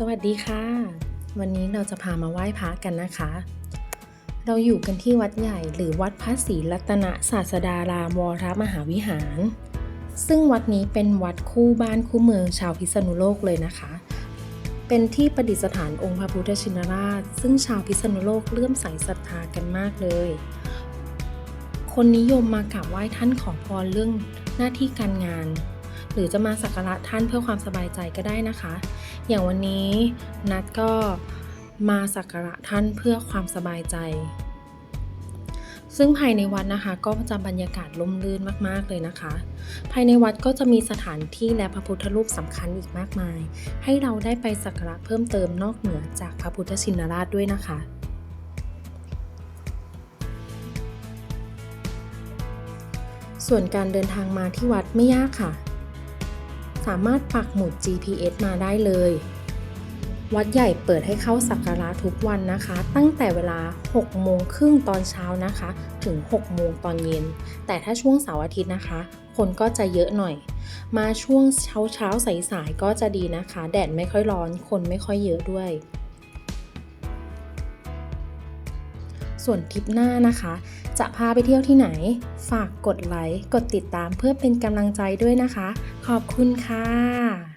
สวัสดีค่ะ วันนี้เราจะพามาไหว้พระกันนะคะ เราอยู่กันที่วัดใหญ่หรือวัดพระศรีรัตนศาสดารามวรมหาวิหาร ซึ่งวัดนี้เป็นวัดคู่บ้านคู่เมืองชาวพิษณุโลกเลยนะคะ เป็นที่ประดิษฐานองค์พระพุทธชินราช ซึ่งชาวพิษณุโลกเลื่อมใสศรัทธากันมากเลย คนนิยมมากราบไหว้ท่านขอพรเรื่องหน้าที่การงาน หรือจะมาสักการะท่านเพื่อความสบายใจก็ได้นะคะ อย่างวันนี้นัดก็มาสักการะท่านเพื่อความสบายใจ ซึ่งภายในวัดนะคะ ก็จะบรรยากาศร่มรื่นมากๆเลยนะคะ ภายในวัดก็จะมีสถานที่และพระพุทธรูปสำคัญอีกมากมาย ให้เราได้ไปสักการะเพิ่มเติมนอกเหนือจากพระพุทธชินราชด้วยนะคะส่วนการเดินทางมาที่วัดไม่ยากค่ะ สามารถปักหมุด GPS มาได้เลย วัดใหญ่เปิดให้เข้าสักการะทุกวันนะคะ ตั้งแต่เวลา 6 โมงครึ่งตอนเช้านะคะ ถึง 6 โมงตอนเย็น แต่ถ้าช่วงเสาร์อาทิตย์นะคะ คนก็จะเยอะหน่อย มาช่วงเช้าเช้าๆสายๆก็จะดีนะคะ แดดไม่ค่อยร้อน คนไม่ค่อยเยอะด้วย ส่วนทริปหน้านะคะ จะพาไปเที่ยวที่ไหน ฝากกดไลค์ กดติดตามเพื่อเป็นกำลังใจด้วยนะคะ ขอบคุณค่ะ